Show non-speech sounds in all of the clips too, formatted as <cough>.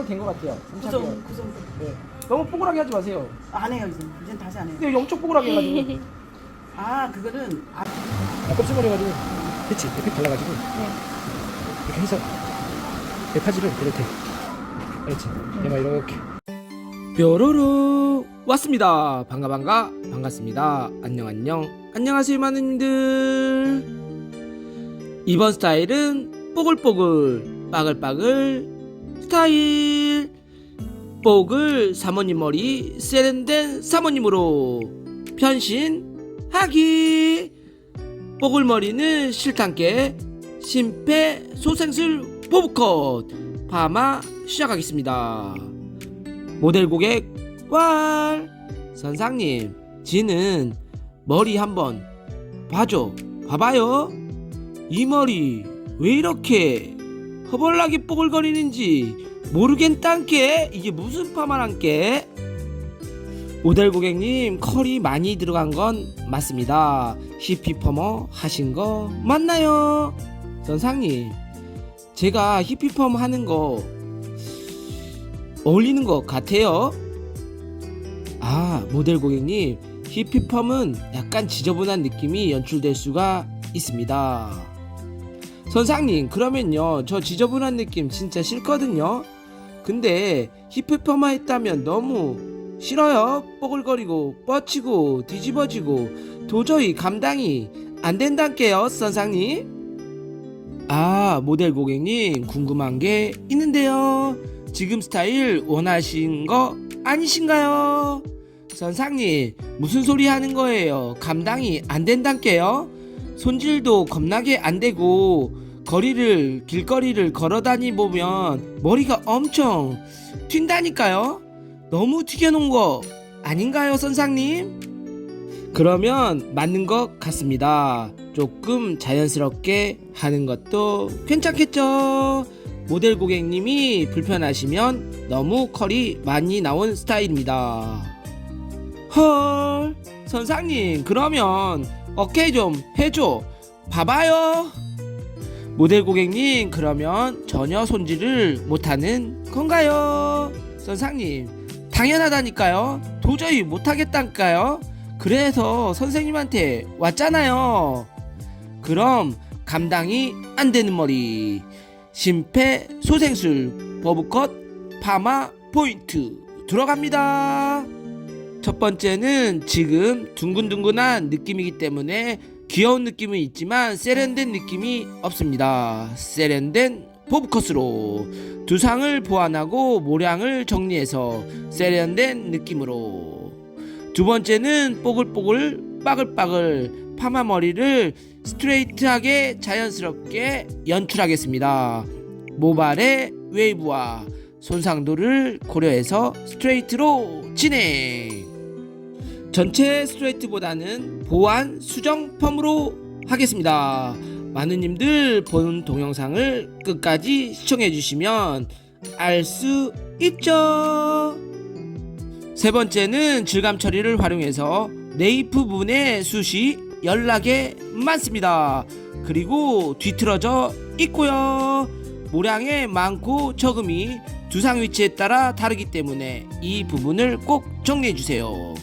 깎아도 된것 같아요. 그 괜찮아요. 정도, 그 정도. 네. 너무 뽀글하게 하지 마세요. 안 해요, 이제. 이젠 다시 안 해요. 근데 엄청 뽀글하게 해가지고 <laughs> 아, 그거는 아, 아, 껍질머리 가지고 그치 이렇게 발라가지고 이렇게 해서 내 파지를 이렇게 그렇지 얘가 이렇게 뾰로로 왔습니다 반가 반가 반갑습니다 안녕 안녕 안녕하세요 마누님들 이번 스타일은 뽀글뽀글 빠글빠글 스타일. 뽀글 사모님 머리 세련된 사모님으로 변신하기. 뽀글머리는 실탄께 심폐 소생술 보브컷. 파마 시작하겠습니다. 모델 고객 왈. 선상님 지는 머리 한번 봐줘 봐봐요. 이 머리 왜 이렇게 허벌나게 뽀글거리는지 모르겠단께 이게 무슨 파마란께 모델 고객님 컬이 많이 들어간 건 맞습니다. 히피 퍼머 하신 거 맞나요? 선상님 제가 히피 퍼머 하는 거 어울리는 것 같아요. 아 모델 고객님 히피 펌은 약간 지저분한 느낌이 연출될 수가 있습니다. 선상님 그러면요 저 지저분한 느낌 진짜 싫거든요. 근데 히피 퍼머 했다면 너무 싫어요. 뽀글거리고 뻗치고 뒤집어지고 도저히 감당이 안 된단께요, 선상님. 아, 모델 고객님 궁금한 게 있는데요. 지금 스타일 원하신 거 아니신가요? 선상님, 무슨 소리 하는 거예요? 감당이 안 된단께요? 손질도 겁나게 안 되고 거리를 길거리를 걸어 다니 보면 머리가 엄청 튄다니까요. 너무 튀겨놓은 거 아닌가요, 선상님? 그러면 맞는 것 같습니다. 조금 자연스럽게 하는 것도 괜찮겠죠? 모델 고객님이 불편하시면 너무 컬이 많이 나온 스타일입니다. 헐, 선상님, 그러면 어깨 좀 해줘. 봐봐요. 모델 고객님, 그러면 전혀 손질을 못하는 건가요? 선상님, 당연하다니까요. 도저히 못하겠다니까요. 그래서 선생님한테 왔잖아요. 그럼 감당이 안 되는 머리. 심폐소생술 버브컷 파마 포인트 들어갑니다. 첫 번째는 지금 둥근둥근한 느낌이기 때문에 귀여운 느낌은 있지만 세련된 느낌이 없습니다. 세련된 보브컷으로 두상을 보완하고 모량을 정리해서 세련된 느낌으로 두 번째는 뽀글뽀글 빠글빠글 파마 머리를 스트레이트하게 자연스럽게 연출하겠습니다. 모발의 웨이브와 손상도를 고려해서 스트레이트로 진행. 전체 스트레이트보다는 보완 수정 펌으로 하겠습니다. 마누님들 본 동영상을 끝까지 시청해 주시면 알 수 있죠. 세 번째는 질감 처리를 활용해서 네이프 부분의 숱이 연락에 많습니다. 그리고 뒤틀어져 있고요. 모량의 많고 적음이 두상 위치에 따라 다르기 때문에 이 부분을 꼭 정리해 주세요.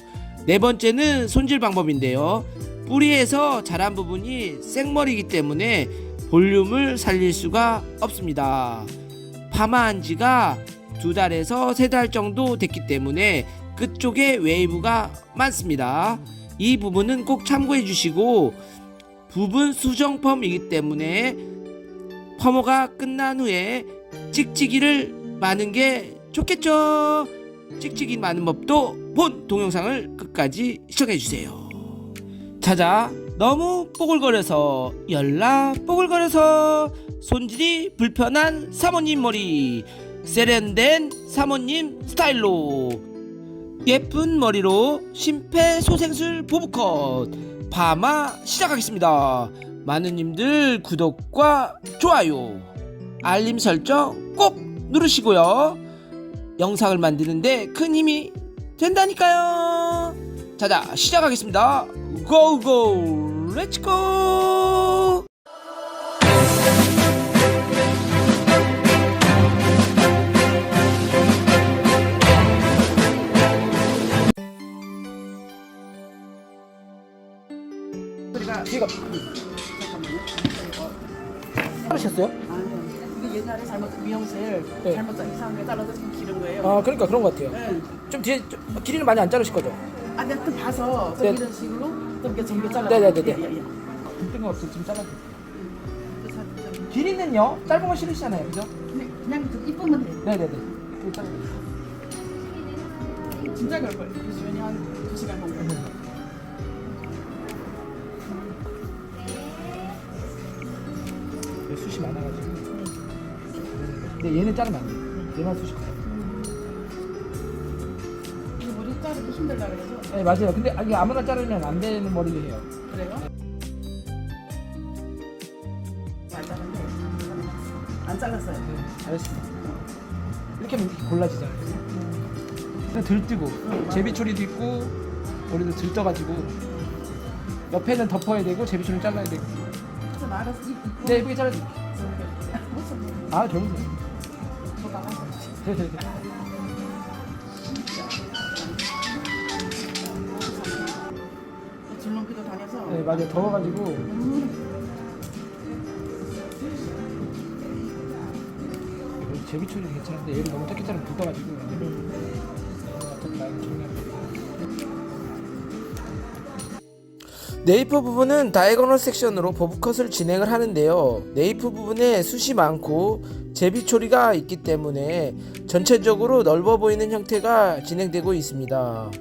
네 번째는 손질 방법인데요. 뿌리에서 자란 부분이 생머리이기 때문에 볼륨을 살릴 수가 없습니다. 파마한 지가 두 달에서 세 달 정도 됐기 때문에 끝쪽에 웨이브가 많습니다. 이 부분은 꼭 참고해 주시고 부분 수정 펌이기 때문에 펌어가 끝난 후에 찍찍이를 마는 게 좋겠죠. 찍찍이 많은 법도 본 동영상을 끝까지 시청해 주세요. 자자 너무 뽀글거려서 열나 뽀글거려서 손질이 불편한 사모님 머리 세련된 사모님 스타일로 예쁜 머리로 심폐소생술 보브컷 파마 시작하겠습니다. 마누님들 구독과 좋아요 알림 설정 꼭 누르시고요. 영상을 만드는데 큰 힘이 된다니까요. 자자 시작하겠습니다. 고고 렛츠고 제가 자르셨어요? 아, 네. 이게 옛날에 잘못 미용실 네. 잘못 이상하게 잘라서 지금 기름 아 그러니까 그런 것 같아요. 네. 좀 뒤에 좀, 길이는 많이 안 자르실 거죠? 아, 내가 또 봐서 좀 네. 이런 식으로 좀 이렇게 전개 잘라. 네네네네. 예, 예, 예. 뜬금없이 지금 잘라. 길이는요? 짧은 거 싫으시잖아요, 그죠? 그냥 그냥 좀 이쁘면 돼. 네네네. 이거 잘라. 진짜 그럴 거예요. 그 주변이 한두 시간 정도. 여기 숱이 많아가지고. 근데 얘는 자르면 안 돼. 얘만 숱이 커요. 힘들다 그래서 네 맞아요. 근데 이게 아무나 자르면 안 되는 머리를 해요. 그래요? 안 자른데 안 잘랐어요. 네, 잘했습니다. 이렇게 하면 이렇게 골라지잖아요. 그냥 들뜨고 제비초리도 있고 머리도 들떠가지고 옆에는 덮어야 되고 제비초리 잘라야 되고. 이- 이쁘게 네 예쁘게 잘라줄게. 무슨 아 좋은데. 저 나가서 네 맞아요. 더워가지고. 제비초리 괜찮은데 얘를 너무 라인 정리하면 네이프 부분은 다이거널 섹션으로 버브컷을 진행을 하는데요. 네이프 부분에 숱이 많고 제비 초리가 있기 때문에 전체적으로 넓어 보이는 형태가 진행되고 있습니다.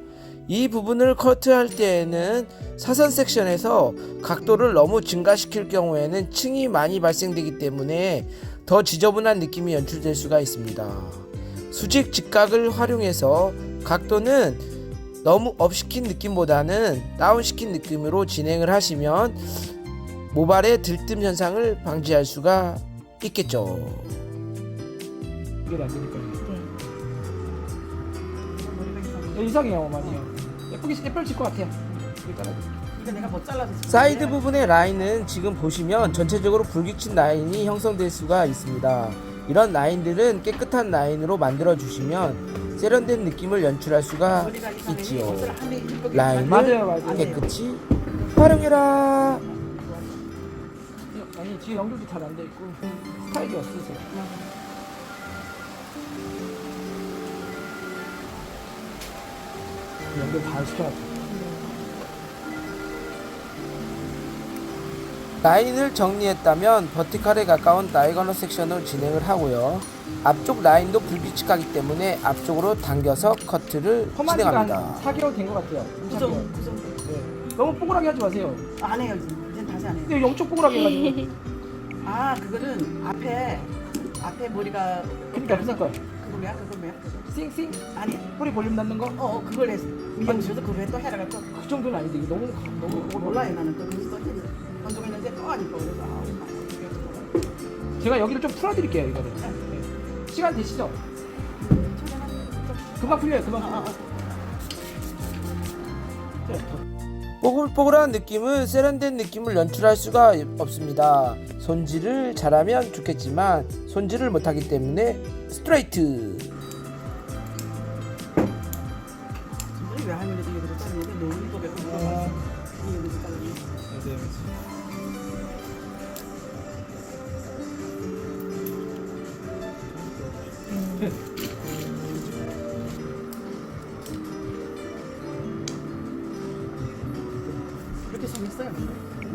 이 부분을 커트할 때에는 사선 섹션에서 각도를 너무 증가시킬 경우에는 층이 많이 발생되기 때문에 더 지저분한 느낌이 연출될 수가 있습니다. 수직 직각을 활용해서 각도는 너무 업시킨 느낌보다는 다운시킨 느낌으로 진행을 하시면 모발의 들뜸 현상을 방지할 수가 있겠죠. 이게 안 되니까. 머리가 이상해. 네, 이상해요 많이요. 예쁘게 예쁠 것 같아요. 이렇게 잘라줄게. 이거 내가 못 잘라서 지금 사이드. 부분의 라인은 지금 보시면 전체적으로 불규칙 라인이 형성될 수가 있습니다. 이런 라인들은 깨끗한 라인으로 만들어 주시면 세련된 느낌을 연출할 수가 머리가 이상해. 있지요. 옷을 라인을 맞아요. 깨끗이 활용해라. 아니 뒤에 연결도 잘 안 돼 있고 스타일이 없으세요. 연결 다 시켜놨죠. 라인을 정리했다면 버티컬에 가까운 다이거널 섹션으로 진행을 하고요. 앞쪽 라인도 불규칙하기 때문에 앞쪽으로 당겨서 커트를 진행합니다. 4개월 된 것 같아요. 그 4개월. 정도, 그 정도. 네. 너무 뽀글하게 하지 마세요. 안 해요 이제. 이제 다시 안 해요. 근데 엄청 뽀글하게 해가지고. <laughs> 아 그거는 앞에 앞에 머리가 그러니까 그니까 그거 뭐야 그거 뭐야 싱싱 아니 뿌리 볼륨 낳는 거? 어, 어 그걸 했어 미용실에서 그걸 해또 해라 갖고 그 정도는 아닌데 이게 너무 너무 뽀글 몰라요 나는 또 그래서 또 했는데 건조가 있는데 또 하니까 그래서 아우 나 제가 여기를 좀 풀어드릴게요 이거를. 네. 시간 되시죠? 금방 풀려요 금방. 아, 아, 아. 네, 더. 뽀글뽀글한 느낌은 세련된 느낌을 연출할 수가 없습니다. 손질을 잘하면 좋겠지만 손질을 못하기 때문에 스트레이트. 왜 할머니도 이거 자르는데 너무 이거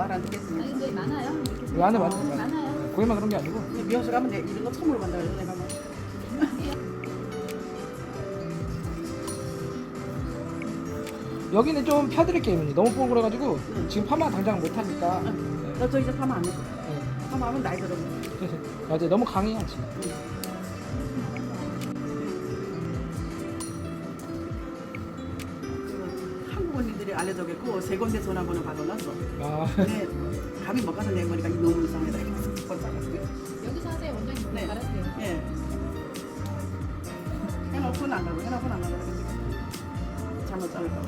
말 안 듣겠으면 아니 근데 많아요. 이렇게 많아 어, 많아. 많아요. 거기만 그런 게 아니고 미용실 가면 내 이런 거 처음으로 만나 그래서 내가 막 <laughs> 여기는 좀 펴드릴게요 이모님. 너무 뽀글해가지고 지금 파마 당장 못 하니까. 너저 이제 파마 안 해. 네. 파마 하면 나이 들어 <laughs> 맞아요 너무 강해요 지금. 알려줘겠고 세 군데 전화번호 받아놨어 아 근데 감이 못 가서 내 머리가 너무 이상하다 잘랐어요 여기서 하세요 원장님. 네. 잘하세요. 예. 해놓고는 안 가고 해놓고는 안 가고 잘못 자를까 봐.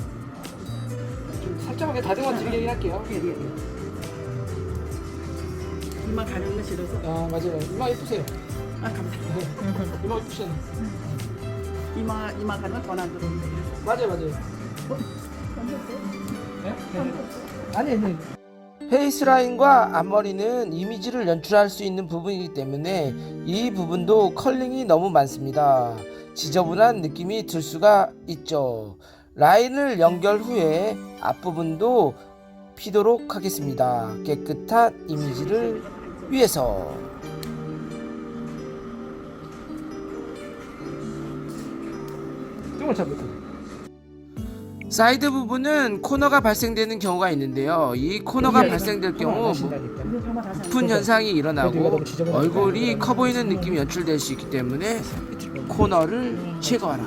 좀 살짝만 다듬어 드리긴 할게요. 예, 예, 예. 이마 가려는 거 싫어서 아 맞아요 이마 예쁘세요. 아 감사합니다 <laughs> 이마 예쁘시네. 이마 이마 가면 돈안 들어오는데 맞아요 맞아요. 네? 네. 아니 아니. 페이스라인과 앞머리는 이미지를 연출할 수 있는 부분이기 때문에 이 부분도 컬링이 너무 많습니다. 지저분한 느낌이 들 수가 있죠. 라인을 연결 후에 앞부분도 피도록 하겠습니다. 깨끗한 이미지를 위해서. 똥을 잘 못하네. 사이드 부분은 코너가 발생되는 경우가 있는데요. 이 코너가 발생될 경우 부푼 현상이 일어나고 얼굴이 커 보이는 느낌이 연출될 수 있기 때문에 코너를 제거하라.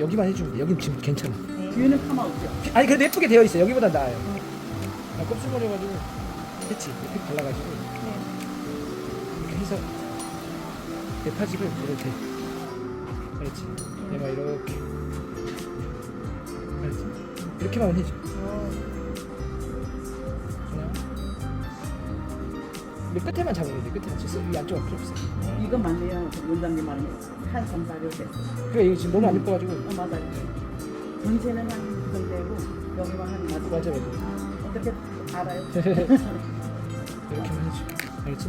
여기만 해주면 돼. 여긴 지금 괜찮아. 뒤에는 파마 없죠? 아니 그래도 예쁘게 되어 있어. 여기보다 나아요. 나 곱슬머리가지고 그치 이렇게 발라가지고 이렇게 해서 대파집을 이렇게 알지? 얘가 이렇게? 이렇게만 해줘. 그냥 이 끝에만 잡으면 돼. 끝에만. 지금 이 안쪽은 필요 없어. 이거 맞네요. 그 원장님 말이 한 3, 4일 됐어. 그래 이거 지금 너무 안 예뻐가지고. 어, 맞아요. 전체는 한그 정도고 여기만 한 맞아. 맞아 맞아. 어떻게 알아요? <laughs> 이렇게만 해줘. 알지?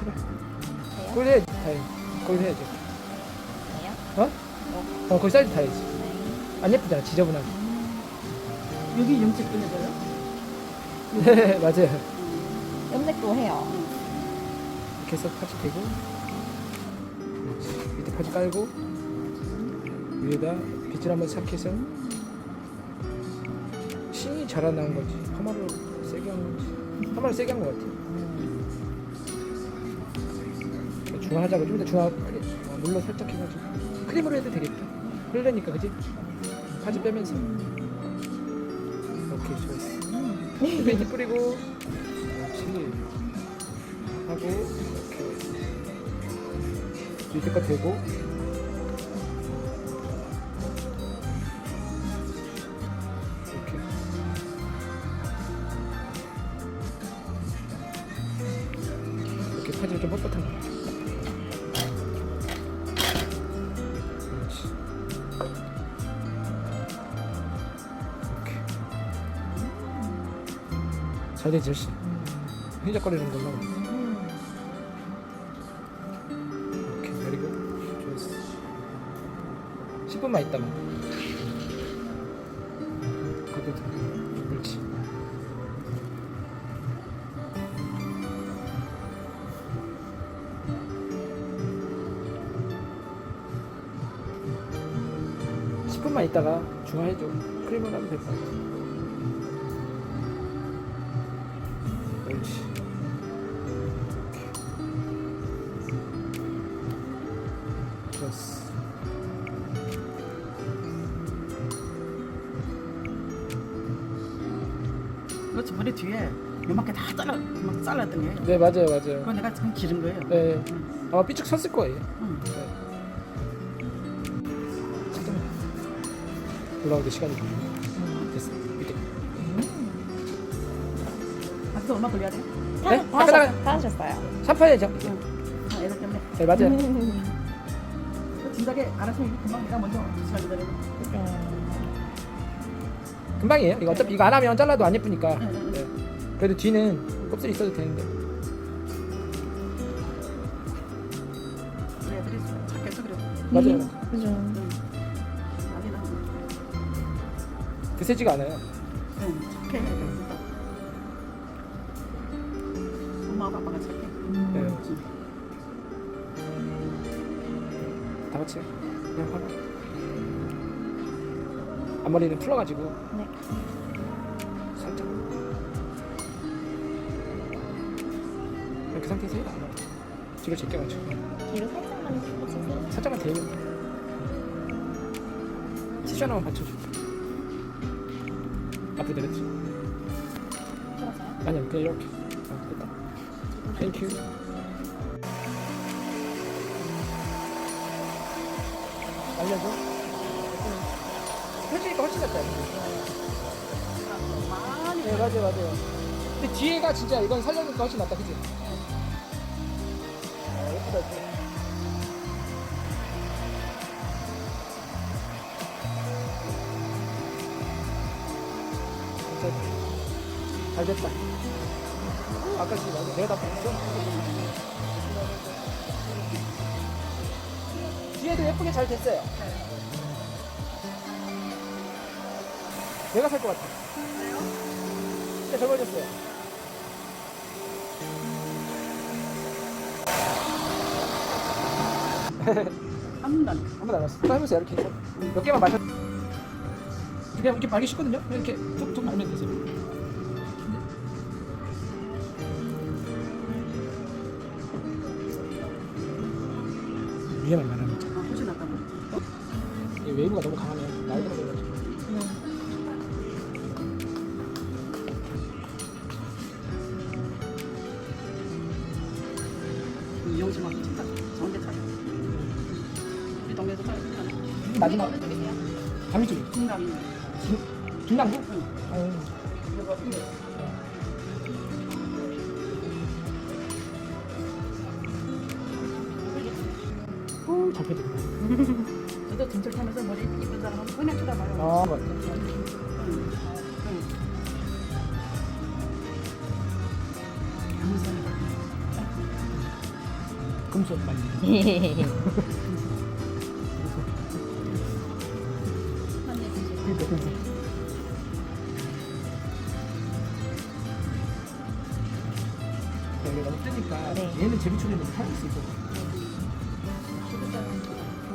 해봐. 거기 해. 다 해. 거기 해야죠. 어? 어 거기 사이즈 다 해야지. 안 예쁘잖아 지저분하게. 여기 염색 끊어져요? 네 맞아요. 염색도 해요. 이렇게 해서 파지 대고. 밑에 파지 깔고 위에다 빗질 한번 싹 해서 신이 자라난 거지. 파마를 세게 한 건지. 파마를 세게 한거 같아. 중화하자고 좀 이따 중화 빨리 어, 물로 살짝 해가지고 크림으로 해도 되겠다. 흐르니까 그지? 파지 빼면서. 오케이 좋았어. 페인트 뿌리고 그렇지. 하고 이렇게 밑에 거 대고 되지 훨씬 휘적거리는 걸로. 이렇게 그리고 좋았어. 10분만 있다가 그것도 그렇지. 십분만 있다가 중화해줘. 크림을 하면 될 것 같아 잘랐던 게. 네 맞아요 맞아요. 그거 내가 지금 기른 거예요. 네 아마 삐쭉 섰을 거예요. 응. 네. 올라오는데 시간이 걸리네. 됐어 밑에. 아직도 얼마 걸려야 돼? 네? 다, 하셨, 다 하셨어요. 샴푸해야죠. 아, 애들 때문에. 네 맞아요. 그 진작에 알았으면 금방 내가 먼저 시간 기다려. 금방이에요. 이거 어차피 이거 안 하면 잘라도 안 예쁘니까. 네. 그래도 뒤는 껍질이 있어도 되는데. 우리 애들이 착해서 그래. 맞아요. 그죠. 아니다. 드세지가 않아요. 응, 착해. 엄마하고 아빠가 착해. 네. 다 같이 그냥 하고. 앞머리는 풀어가지고 네. 이렇게 상태에서 해요. 뒤로 제껴가지고 뒤로 살짝만 펴주세요. 살짝만 대면 티슈 하나만 받쳐줘. 앞으로 내렸지. 풀어서요. 아니야 그냥 이렇게. 아 됐다. 땡큐. 알려줘. 펴지니까 훨씬 낫다. 많이 네 맞아요 맞아요. 근데 뒤에가 진짜 이건 살려니까 훨씬 낫다 그지? 아 예쁘다. 됐어. 잘 됐다. 어, 아까 지금 내가 다 봤어. 뒤에도 예쁘게 잘 됐어요. 내가 살 것 같아. 진짜 젊어졌어요. <laughs> 한 번도 안한번안 왔어. 또 해보세요. 이렇게 몇 개만 마셔. 그냥 이렇게 말기 쉽거든요. 그냥 이렇게 툭툭 말면 되세요. 위에만 있잖아. 아, 훨씬 낫다 뭐. 이 웨이브가 너무 강하면 나이가 들어가지고. 이용실 막 진짜 좋은데 차 마지막? 감이 좀 중남이. 중랑구? 응. 어, 잘 펴지네. 저도 등철 타면서 머리 이쁜 사람은 그냥 쳐다봐요. 아, 해. 금속 많이. 얘는 제비초리는 못탈수 있거든.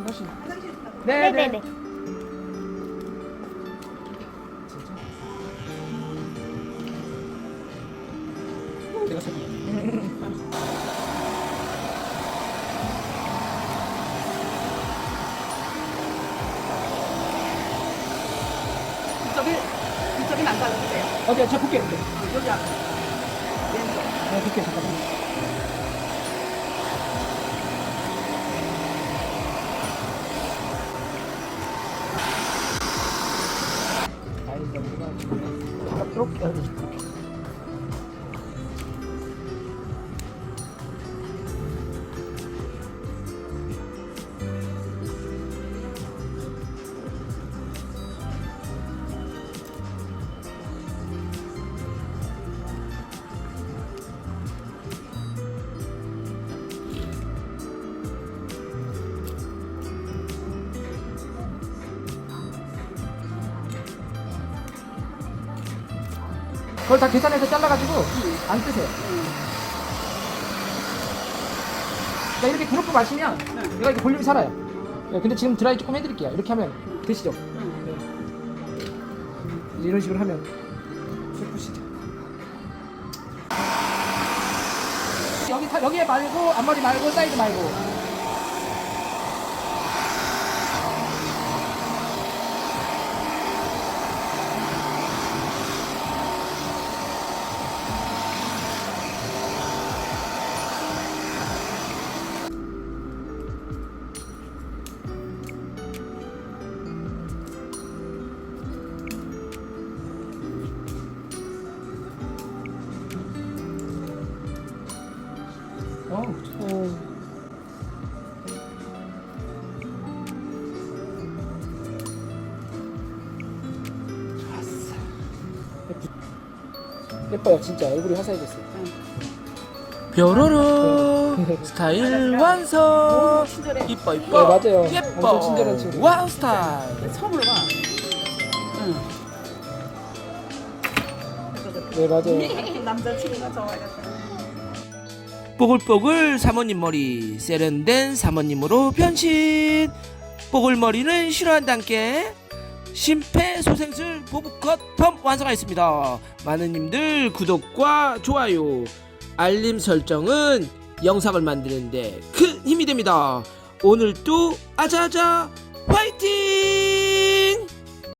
훨씬. 네네 네. 진짜. 내가 살 이쪽이 이쪽이 안 달라주세요. 오케이, 제가 볼게요. 네, 여기 앞에. 왼쪽. 볼게요. 잠깐만. 다행이다. 우리가 지 그걸 다 계산해서 잘라가지고 안 뜨세요. 그러니까 이렇게 그룹프 마시면 응. 얘가 이렇게 볼륨이 살아요. 네, 근데 지금 드라이 조금 해드릴게요. 이렇게 하면 되시죠? 응. 네. 이제 이런 식으로 하면 슬프시죠. 여기 다, 여기에 말고 앞머리 말고 사이드 말고. 예뻐요, 진짜 얼굴이 화사해졌어요. 뾰로로 스타일 완성 친절해. 이뻐 네, 이뻐 맞아요. 예뻐 엄청 친절한 친구. 와우 스타일 처음으로 봐. 응. 네, 맞아요. <laughs> 남자친구가 좋아해서. 뽀글뽀글 사모님 머리 세련된 사모님으로 변신 뽀글머리는 싫어한다께 심폐소생술 보브컷 펌 완성하였습니다. 많은 님들 구독과 좋아요 알림 설정은 영상을 만드는데 큰 힘이 됩니다. 오늘도 아자아자 화이팅